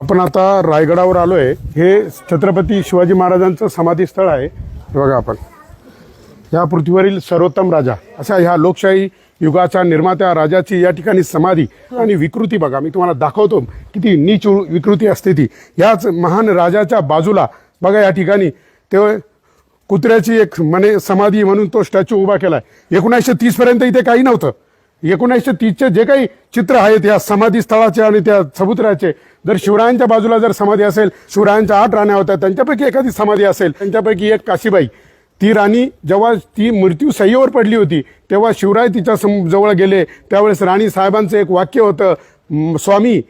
आपण आता रायगडावर आलोय. हे छत्रपती शिवाजी महाराजांचं समाधी स्थळ आहे बघा आपण. या पृथ्वीवरील सर्वोत्तम राजा अशा ह्या लोकशाही युगाच्या निर्मात्या राजाची या ठिकाणी समाधी आणि विकृती बघा. मी तुम्हाला दाखवतो किती नीच विकृती असते ती. याच महान राजाच्या बाजूला बघा या ठिकाणी. ते कुत्र्याची एक म्हणे समाधी म्हणून तो स्टॅच्यू उभा केलाय. एकोणीसशे तीस पर्यंत इथे काही नव्हतं. एकोणीसशे तीसचे जे काही चित्र आहेत या समाधी स्थळाचे आणि त्या समुद्राचे जर शिवरायांच्या बाजूला जर समाधी असेल शिवरायांच्या आठ राण्या होत्या त्यांच्यापैकी एखादी समाधी असेल त्यांच्यापैकी एक काशीबाई. ती राणी जेव्हा ती मृत्यू सह्यवर पडली होती तेव्हा शिवराय तिच्या सम जवळ गेले. त्यावेळेस राणी साहेबांचं एक वाक्य होतं स्वामी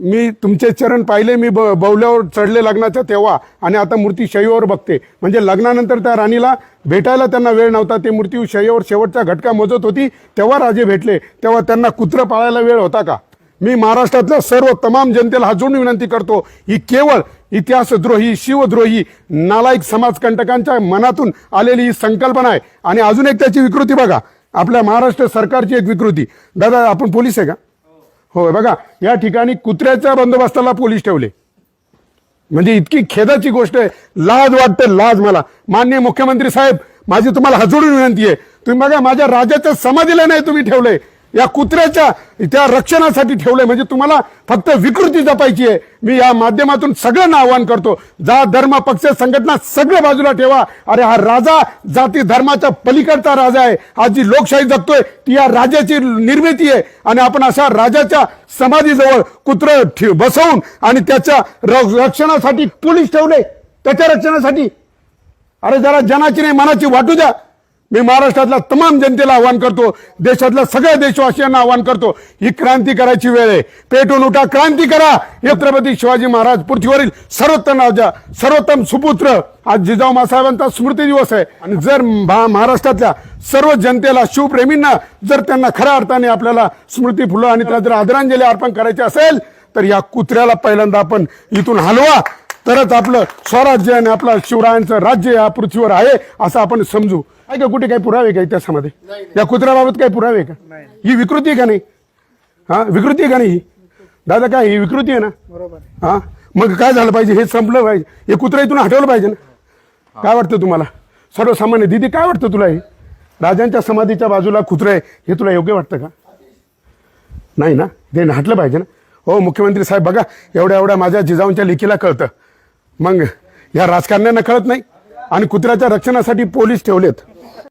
मी तुमचे चरण पाहिले मी ब बवल्यावर चढले लग्नाच्या तेव्हा. आणि आता मूर्ती शैवावर बघते. म्हणजे लग्नानंतर त्या राणीला भेटायला त्यांना वेळ नव्हता. ते मूर्ती शैवावर शेवटचा घटका मोजत होती. तेव्हा राजे भेटले. तेव्हा त्यांना कुत्रं पाळायला वेळ होता का? मी महाराष्ट्रातल्या सर्व तमाम जनतेला अजून विनंती करतो. ही केवळ इतिहासद्रोही शिवद्रोही नालायक समाजकंटकांच्या मनातून आलेली ही संकल्पना आहे. आणि अजून एक त्याची विकृती बघा. आपल्या महाराष्ट्र सरकारची एक विकृती. दादा आपण पोलीस आहे का? हो बघा या ठिकाणी कुत्र्याच्या बंदोबस्ताला पोलीस ठेवले. म्हणजे इतकी खेदाची गोष्ट आहे. लाज वाटते लाज मला. मान्य मुख्यमंत्री साहेब माझी तुम्हाला हजोडून विनंती आहे. तुम्ही बघा माझ्या राजाच्या समाधीला नाही तुम्ही ठेवलंय. या कुत्र्याच्या त्या रक्षणासाठी ठेवलंय. म्हणजे तुम्हाला फक्त विकृती जपायची आहे. मी या माध्यमातून सगळ्यांना आवाहन करतो जा धर्म पक्ष संघटना सगळं बाजूला ठेवा. अरे हा राजा जाती धर्माच्या पलीकडचा राजा आहे. आज जी लोकशाही जगतोय ती या राजाची निर्मिती आहे. आणि आपण अशा राजाच्या समाधीजवळ कुत्र बसवून आणि त्याच्या र- रक्षणासाठी पोलीस ठेवले. त्याच्या रक्षणासाठी. अरे जरा जनाची नाही मनाची वाटू द्या. मी महाराष्ट्रातल्या तमाम जनतेला आवाहन करतो देशातल्या सगळ्या देशवासियांना आवाहन करतो ही क्रांती करायची वेळ आहे. पेटून उठा क्रांती करा. छत्रपती शिवाजी महाराज पृथ्वीवरील सर्वोत्तम राजा सर्वोत्तम सुपुत्र आज जिजाऊ मासाहेबांचा स्मृती दिवस आहे. आणि जर महा- महाराष्ट्रातल्या सर्व जनतेला शिवप्रेमींना जर त्यांना खऱ्या अर्थाने आपल्याला स्मृती फुलं आणि त्याला जर आदरांजली अर्पण करायची असेल तर या कुत्र्याला पहिल्यांदा आपण इथून हलवा. तरच आपलं स्वराज्य आणि आपलं शिवरायांचं राज्य या पृथ्वीवर आहे असं आपण समजू. आहे का कुठे काही पुरावे का इतिहासामध्ये? या कुत्र्याबाबत काही पुरावे आहे का ही विकृती आहे का नाही? हा विकृती आहे का नाही ही? दादा काय ही विकृती आहे ना? बरोबर. हा? मग काय झालं पाहिजे? हे संपलं पाहिजे. हे कुत्रा इथून हटवलं पाहिजे ना? काय वाटतं तुम्हाला? सर्वसामान्य दिदी काय वाटतं तुला हे? राजांच्या समाधीच्या बाजूला कुत्रे आहे हे तुला योग्य वाटतं का? नाही ना? ते हटलं पाहिजे ना? हो मुख्यमंत्री साहेब बघा एवढ्या एवढ्या माझ्या जिजाऊंच्या लेखीला कळतं. मग या राजकारण्यांना कळत नाही. आणि कुत्र्याच्या रक्षणासाठी पोलीस ठेवलेत.